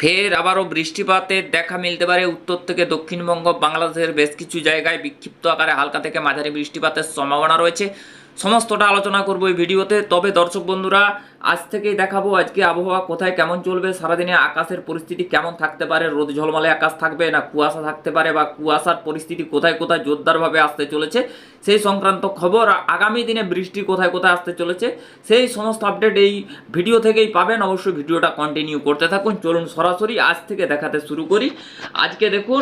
ফের আবারও বৃষ্টিপাতের দেখা মিলতে পারে উত্তর থেকে দক্ষিণবঙ্গ, বাংলাদেশের বেশ কিছু জায়গায় বিক্ষিপ্ত আকারে হালকা থেকে মাঝারি বৃষ্টিপাতের সম্ভাবনা রয়েছে। সমস্তটা আলোচনা করব এই ভিডিওতে। তবে দর্শক বন্ধুরা, আজ থেকেই দেখাবো আজকে আবহাওয়া কোথায় কেমন চলবে, সারাদিনে আকাশের পরিস্থিতি কেমন থাকতে পারে, রোদ ঝলমলে আকাশ থাকবে না কুয়াশা থাকতে পারে বা কুয়াশার পরিস্থিতি কোথায় কোথায় জোরদারভাবে আসতে চলেছে, সেই সংক্রান্ত খবর আগামী দিনে বৃষ্টি কোথায় কোথায় আসতে চলেছে, সেই সমস্ত আপডেট এই ভিডিও থেকেই পাবেন। অবশ্যই ভিডিওটা কন্টিনিউ করতে থাকুন। চলুন সরাসরি আজ থেকে দেখাতে শুরু করি। আজকে দেখুন,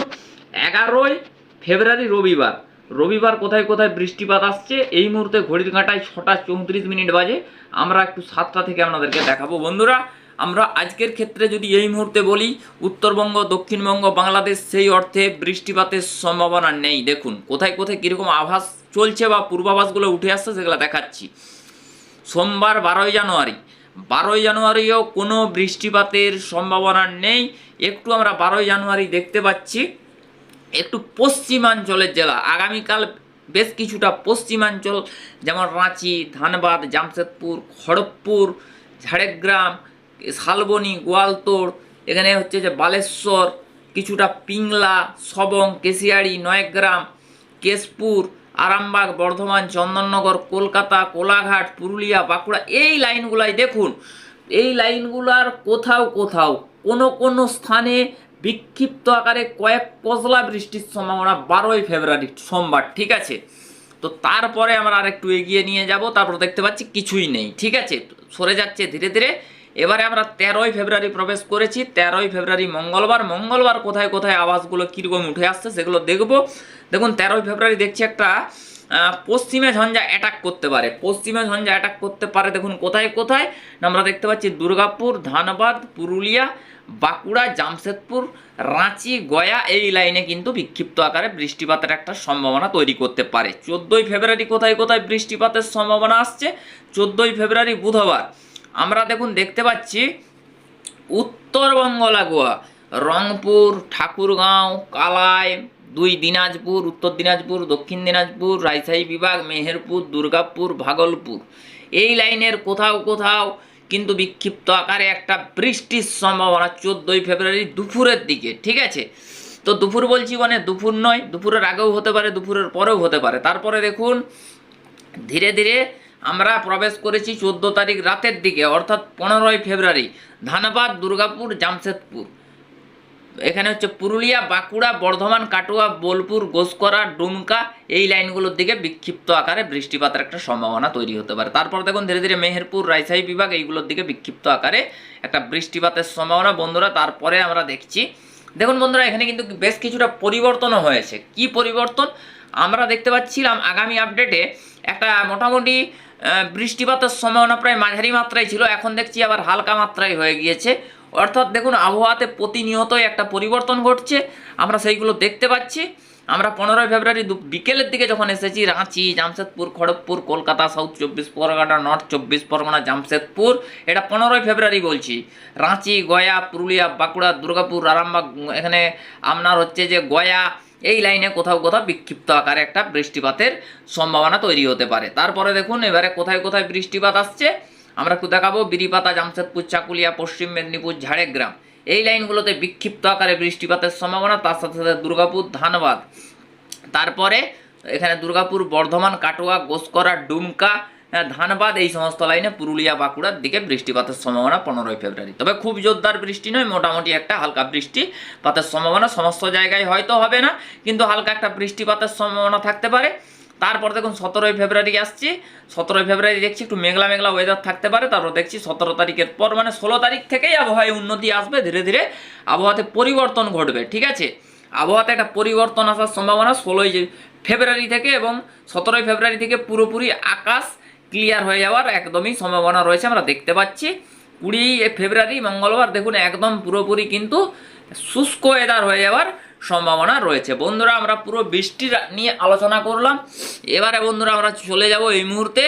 এগারোই ফেব্রুয়ারি রবিবার। রবিবার কোথায় কোথায় বৃষ্টিপাত আসছে, এই মুহূর্তে ঘড়ির কাঁটায় ছটা চৌত্রিশ মিনিট বাজে। আমরা একটু সাতটা থেকে আপনাদেরকে দেখাবো। বন্ধুরা, আমরা আজকের ক্ষেত্রে যদি এই মুহূর্তে বলি, উত্তরবঙ্গ, দক্ষিণবঙ্গ, বাংলাদেশ, সেই অর্থে বৃষ্টিপাতের সম্ভাবনা নেই। দেখুন, কোথায় কোথায় কীরকম আভাস চলছে বা পূর্বাভাসগুলো উঠে আসছে সেগুলো দেখাচ্ছি। সোমবার বারোই জানুয়ারি। বারোই জানুয়ারিও কোনো বৃষ্টিপাতের সম্ভাবনা নেই। একটু আমরা বারোই জানুয়ারি দেখতে পাচ্ছি। একটু পশ্চিমাঞ্চলের জেলা। আগামীকাল বেশ কিছুটা পশ্চিমাঞ্চল, যেমন রাঁচি, ধানবাদ, জামশেদপুর, খড়গপুর, ঝাড়গ্রাম, শালবনি, গোয়ালতোড়, এখানে হচ্ছে যে বালেশ্বর, কিছুটা পিংলা, সবং, কেশিয়াড়ি, নয়গ্রাম, কেশপুর, আরামবাগ, বর্ধমান, চন্দননগর, কলকাতা, কোলাঘাট, পুরুলিয়া, বাঁকুড়া, এই লাইনগুলাই দেখুন। এই লাইনগুলার কোথাও কোথাও কোনো কোনো স্থানে বিক্ষিপ্ত আকারে কয়েক পজলা বৃষ্টির সম্ভাবনা বারোই ফেব্রুয়ারি সোমবার, ঠিক আছে? তো তারপরে আমরা আর একটু এগিয়ে নিয়ে যাব, তারপর দেখতে পাচ্ছি কিছুই নেই, ঠিক আছে? সরে যাচ্ছে ধীরে ধীরে। এবারে আমরা তেরোই ফেব্রুয়ারি প্রবেশ করেছি, তেরোই ফেব্রুয়ারি মঙ্গলবার। মঙ্গলবার কোথায় কোথায় আওয়াজগুলো কীরকম উঠে আসছে সেগুলো দেখব। দেখুন, তেরোই ফেব্রুয়ারি দেখছি একটা পশ্চিমে ঝঞ্ঝা অ্যাটাক করতে পারে। পশ্চিমে ঝঞ্ঝা অ্যাটাক করতে পারে, দেখুন কোথায় কোথায়? আমরা দেখতে পাচ্ছি দুর্গাপুর, ধানবাদ, পুরুলিয়া, বাঁকুড়া, জামশেদপুর, রাঁচি, গয়া, এই লাইনে কিন্তু বিক্ষিপ্ত আকারে বৃষ্টিপাতের একটা সম্ভাবনা তৈরি করতে পারে। চোদ্দোই ফেব্রুয়ারি কোথায় কোথায় বৃষ্টিপাতের সম্ভাবনা আসছে? চোদ্দোই ফেব্রুয়ারি, বুধবার। আমরা দেখুন দেখতে পাচ্ছি উত্তরবঙ্গ লাগোয়া রংপুর, ঠাকুরগাঁও, কালাই দুই দিনাজপুর, উত্তর দিনাজপুর, দক্ষিণ দিনাজপুর, রাজশাহী বিভাগ, মেহেরপুর, দুর্গাপুর, ভাগলপুর। এই লাইনের কোথাও কোথাও কিন্তু বিক্ষিপ্ত আকারে একটা বৃষ্টির সম্ভাবনা চোদ্দোই ফেব্রুয়ারি দুপুরের দিকে, ঠিক আছে? তো দুপুর বলছি মানে দুপুর নয়, দুপুরের আগেও হতে পারে, দুপুরের পরেও হতে পারে। তারপরে দেখুন, ধীরে ধীরে আমরা প্রবেশ করেছি চোদ্দ তারিখ রাতের দিকে, অর্থাৎ পনেরোই ফেব্রুয়ারি, ধানবাদ, দুর্গাপুর, জামশেদপুর। এখানে হচ্ছে পুরুলিয়া, বাঁকুড়া, বর্ধমান, কাটুয়া, বোলপুর, গোসকরা, ডুমকা এই লাইনগুলোর দিকে বিক্ষিপ্ত আকারে বৃষ্টিপাতের একটা সম্ভাবনা তৈরি হতে পারে। তারপর দেখুন ধীরে ধীরে মেহেরপুর, রাজশাহী বিভাগ এইগুলোর দিকে বিক্ষিপ্ত আকারে একটা বৃষ্টিপাতের সম্ভাবনা। বন্ধুরা, তারপরে আমরা দেখছি, দেখুন বন্ধুরা, এখানে কিন্তু বেশ কিছুটা পরিবর্তনও হয়েছে। কি পরিবর্তন? আমরা দেখতে পাচ্ছিলাম আগামী আপডেটে একটা মোটামুটি বৃষ্টিপাতের সম্ভাবনা প্রায় মাঝারি মাত্রায় ছিল। এখন দেখছি আবার হালকা মাত্রায় হয়ে গিয়েছে। অর্থাৎ দেখুন, আবহাওয়াতে প্রতিনিয়তই একটা পরিবর্তন ঘটছে। আমরা সেইগুলো দেখতে পাচ্ছি। আমরা পনেরোই ফেব্রুয়ারি বিকেলের দিকে যখন এসেছি, রাঁচি, জামশেদপুর, খড়গপুর, কলকাতা, সাউথ চব্বিশ, পরগনা, নর্থ চব্বিশ, পরগনা, জামশেদপুর, এটা পনেরোই ফেব্রুয়ারি বলছি। রাঁচি, গয়া, পুরুলিয়া, বাঁকুড়া, দুর্গাপুর, আরামবাগ, এখানে আপনার হচ্ছে যে গয়া, এই লাইনে কোথাও কোথাও বিক্ষিপ্ত আকারে একটা বৃষ্টিপাতের সম্ভাবনা তৈরি হতে পারে। তারপরে দেখুন, এবারে কোথায় কোথায় বৃষ্টিপাত আসছে? আমরা একটু দেখাবো বিরিপাতা জামশেদপুর, চাকুলিয়া, পশ্চিম মেদিনীপুর, ঝাড়গ্রাম। এই লাইনগুলোতে বিক্ষিপ্ত আকারে বৃষ্টিপাতের সম্ভাবনা, তার সাথে সাথে দুর্গাপুর, ধানবাদ। তারপরে এখানে দুর্গাপুর, বর্ধমান, কাটোয়া, গোসকরা, ডুমকা ধানবাদ, এই সমস্ত লাইনে পুরুলিয়া, বাঁকুড়ার দিকে বৃষ্টিপাতের সম্ভাবনা পনেরোই ফেব্রুয়ারি। তবে খুব জোরদার বৃষ্টি নয়, মোটামুটি একটা হালকা বৃষ্টিপাতের সম্ভাবনা, সমস্ত জায়গায় হয়তো হবে না, কিন্তু হালকা একটা বৃষ্টিপাতের সম্ভাবনা থাকতে পারে। তারপর দেখুন সতেরোই ফেব্রুয়ারি আসছি। সতেরোই ফেব্রুয়ারি দেখছি একটু মেঘলা মেঘলা ওয়েদার থাকতে পারে, তারপর দেখছি সতেরো তারিখের পর মানে ষোলো তারিখ থেকেই আবহাওয়ায় উন্নতি আসবে, ধীরে ধীরে আবহাওয়াতে পরিবর্তন ঘটবে, ঠিক আছে? আবহাওয়াতে একটা পরিবর্তন আসার সম্ভাবনা ষোলোই ফেব্রুয়ারি থেকে এবং সতেরোই ফেব্রুয়ারি থেকে পুরোপুরি আকাশ ক্লিয়ার হয়ে যাওয়ার একদমই সম্ভাবনা রয়েছে আমরা দেখতে পাচ্ছি। কুড়ি ফেব্রুয়ারি, মঙ্গলবার দেখুন একদম পুরোপুরি কিন্তু শুষ্ক ওয়েদার হয়ে যাওয়ার সম্ভাবনা রয়েছে। বন্ধুরা, আমরা পুরো বৃষ্টির নিয়ে আলোচনা করলাম। এবারে বন্ধুরা, আমরা চলে যাব এই মুহূর্তে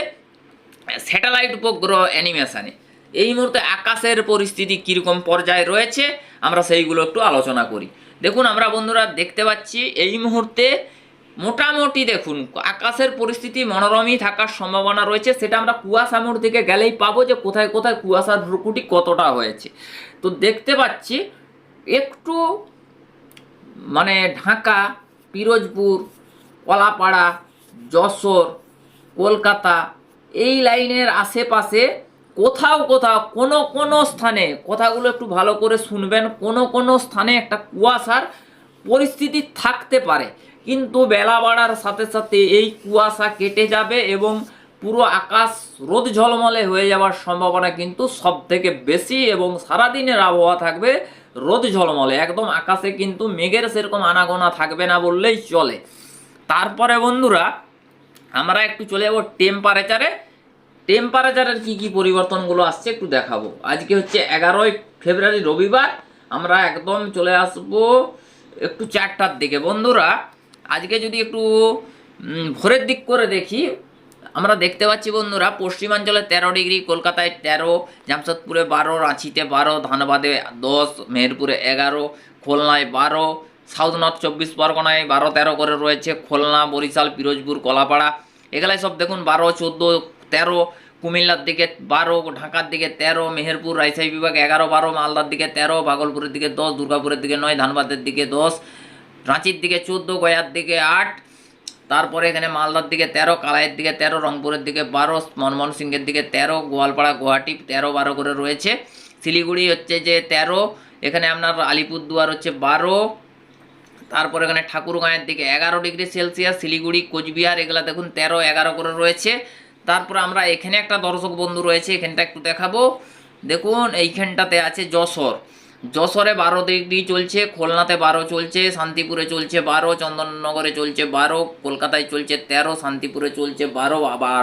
স্যাটেলাইট উপগ্রহ অ্যানিমেশানে এই মুহূর্তে আকাশের পরিস্থিতি কীরকম পর্যায়ে রয়েছে, আমরা সেইগুলো একটু আলোচনা করি। দেখুন, আমরা বন্ধুরা, দেখতে পাচ্ছি এই মুহূর্তে মোটামুটি দেখুন, আকাশের পরিস্থিতি মনোরমই থাকার সম্ভাবনা রয়েছে। সেটা আমরা কুয়াশা মোড় দিকে গেলেই পাবো যে কোথায় কোথায় কুয়াশার ভ্রুকুটি কতটা হয়েছে। তো দেখতে পাচ্ছি, একটু মানে ঢাকা, পিরোজপুর, কলাপাড়া, যশোর, কলকাতা, এই লাইনের আশেপাশে কোথাও কোথাও কোনো কোনো স্থানে, কথাগুলো একটু ভালো করে শুনবেন, কোনো কোনো স্থানে একটা কুয়াশার পরিস্থিতি থাকতে পারে। কিন্তু বেলা বাড়ার সাথে সাথে এই কুয়াশা কেটে যাবে এবং পুরো আকাশ রোদ ঝলমলে হয়ে যাওয়ার সম্ভাবনা কিন্তু সব থেকে বেশি এবং সারাদিনের আবহাওয়া থাকবে রোদ ঝলমলে, একদম আকাশে কিন্তু মেঘের সেরকম আনাগোনা থাকবে না বললেই চলে। তারপরে বন্ধুরা, আমরা একটু চলে যাব টেম্পারেচারে টেম্পারেচারের কি কি পরিবর্তনগুলো আসছে একটু দেখাবো। আজকে হচ্ছে এগারোই ফেব্রুয়ারি, রবিবার। আমরা একদম চলে আসব একটু চারটার দিকে। বন্ধুরা, আজকে যদি একটু ভোরের দিক করে দেখি আমরা দেখতে পাচ্ছি বন্ধুরা, পশ্চিমাঞ্চলে তেরো ডিগ্রি, কলকাতায় তেরো, জামশেদপুরে বারো, রাঁচিতে বারো, ধানবাদে দশ, মেহেরপুরে এগারো, খুলনায় বারো, সাউথ নর্থ চব্বিশ পরগনায় বারো, তেরো করে রয়েছে, খুলনা, বরিশাল, পিরোজপুর, কলাপাড়া, এগুলাই সব দেখুন বারো, চোদ্দ, তেরো, কুমিল্লার দিকে বারো, ঢাকার দিকে তেরো, মেহেরপুর, রাজশাহী বিভাগ এগারো, বারো, মালদার দিকে তেরো, ভাগলপুরের দিকে দশ, দুর্গাপুরের দিকে নয়, ধানবাদের দিকে দশ, রাঁচির দিকে চোদ্দ, গয়ার দিকে আট তারপরে এখানে মালদার দিকে তেরো, কালাইয়ের দিকে তেরো, রংপুরের দিকে বারো, মনমোহন সিংয়ের দিকে তেরো, গোয়ালপাড়া, গুয়াহাটি তেরো, বারো করে রয়েছে। শিলিগুড়ি হচ্ছে যে তেরো, এখানে আপনার আলিপুরদুয়ার হচ্ছে বারো, তারপর এখানে ঠাকুরগাঁয়ের দিকে এগারো ডিগ্রি সেলসিয়াস, শিলিগুড়ি, কোচবিহার, এগুলা দেখুন তেরো, এগারো করে রয়েছে। তারপর আমরা এখানে একটা দর্শক বন্ধু রয়েছে, এখানটা একটু দেখাবো। দেখুন, এইখানটাতে আছে যশোর। যশোরে বারো ডিগ্রি চলছে, খুলনাতে বারো চলছে, শান্তিপুরে চলছে বারো, চন্দননগরে চলছে বারো, কলকাতায় চলছে তেরো, শান্তিপুরে চলছে বারো, আবার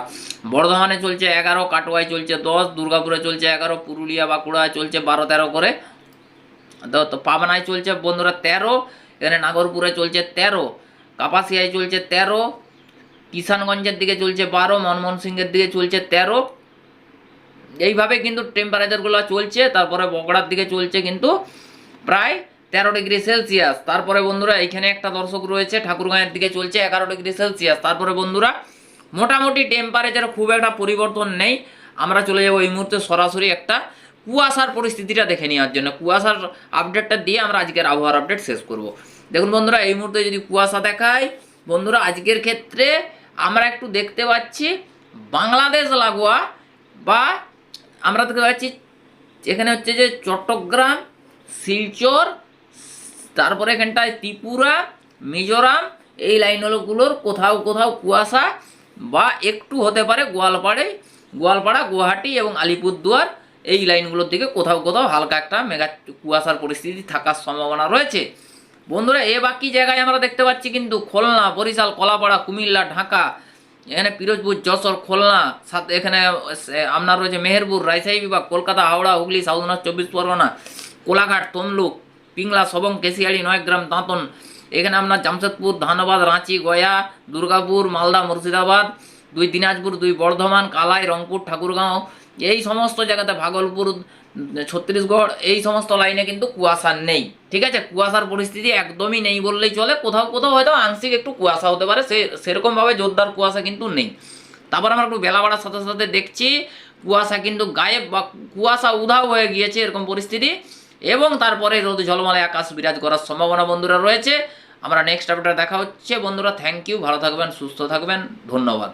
বর্ধমানে চলছে এগারো, কাটোয়ায় চলছে দশ, দুর্গাপুরে চলছে এগারো, পুরুলিয়া বাঁকুড়ায় চলছে বারো, তেরো করে। তো পাবনায় চলছে বন্ধুরা তেরো, এখানে নাগরপুরে চলছে তেরো, কাপাসিয়ায় চলছে তেরো, কিষানগঞ্জের দিকে চলছে বারো, মনমোহন সিংয়ের দিকে চলছে তেরো এইভাবে কিন্তু টেম্পারেচারগুলো চলছে, তারপরে বগড়ার দিকে চলছে কিন্তু প্রায় তেরো ডিগ্রি সেলসিয়াস। তারপরে বন্ধুরা এইখানে একটা দর্শক রয়েছে, ঠাকুরগাঁয়ের দিকে চলছে এগারো ডিগ্রি সেলসিয়াস। তারপরে বন্ধুরা, মোটামুটি টেম্পারেচার খুব একটা পরিবর্তন নেই। আমরা চলে যাব এই মুহূর্তে সরাসরি একটা কুয়াশার পরিস্থিতিটা দেখে নেওয়ার জন্য। কুয়াশার আপডেটটা দিয়ে আমরা আজকের আবহাওয়ার আপডেট শেষ করব। দেখুন বন্ধুরা, এই মুহূর্তে যদি কুয়াশা দেখায়, বন্ধুরা, আজকের ক্ষেত্রে আমরা একটু দেখতে পাচ্ছি বাংলাদেশ লাগোয়া বা আমরা দেখতে পাচ্ছি এখানে হচ্ছে যে চট্টগ্রাম, শিলচর, তারপরে এখানটায় ত্রিপুরা, মিজোরাম, এই লাইনগুলোর কোথাও কোথাও কুয়াশা বা একটু হতে পারে গোয়ালপাড়ে, গোয়ালপাড়া, গুয়াহাটি এবং আলিপুরদুয়ার, এই লাইনগুলোর দিকে কোথাও কোথাও হালকা একটা মেঘা কুয়াশার পরিস্থিতি থাকার সম্ভাবনা রয়েছে। বন্ধুরা, এ বাকি জায়গায় আমরা দেখতে পাচ্ছি কিন্তু খুলনা, বরিশাল, কলাপাড়া, কুমিল্লা, ঢাকা এখানে পিরোজপুর, যশোর, খুলনা সাথে এখানে আপনার রয়েছে মেহেরপুর, রাজশাহী বিভাগ, কলকাতা, হাওড়া, হুগলি, সাউথ নর্থ, চব্বিশ পরগনা, কোলাঘাট, তমলুক, পিংলা, সবং, কেশিয়াড়ি, নয়গ্রাম, দাঁতন। এখানে আপনার জামশেদপুর, ধানবাদ, রাঁচি, গয়া, দুর্গাপুর, মালদা, মুর্শিদাবাদ, দুই দিনাজপুর, দুই বর্ধমান, কালাই, রংপুর, ঠাকুরগাঁও। এই সমস্ত জায়গাতে ভাগলপুর ছত্তিশগড় এই সমস্ত লাইনে কিন্তু কুয়াশা নেই। ঠিক আছে? কুয়াশার পরিস্থিতি একদমই নেই বললেই চলে। কোথাও কোথাও হয়তো আংশিক একটু কুয়াশা হতে পারে, সে সেরকমভাবে জোরদার কুয়াশা কিন্তু নেই। তারপর আমরা একটু বেলা বাড়ার সাথে সাথে দেখছি, কুয়াশা কিন্তু গায়েব বা কুয়াশা উধাও হয়ে গিয়েছে এরকম পরিস্থিতি। এবং তারপরে রোদ ঝলমলে আকাশ বিরাজ করার সম্ভাবনা বন্ধুরা রয়েছে। আমরা নেক্সট আপডেট দেখা হচ্ছে। বন্ধুরা থ্যাংক ইউ ভালো থাকবেন, সুস্থ থাকবেন। ধন্যবাদ।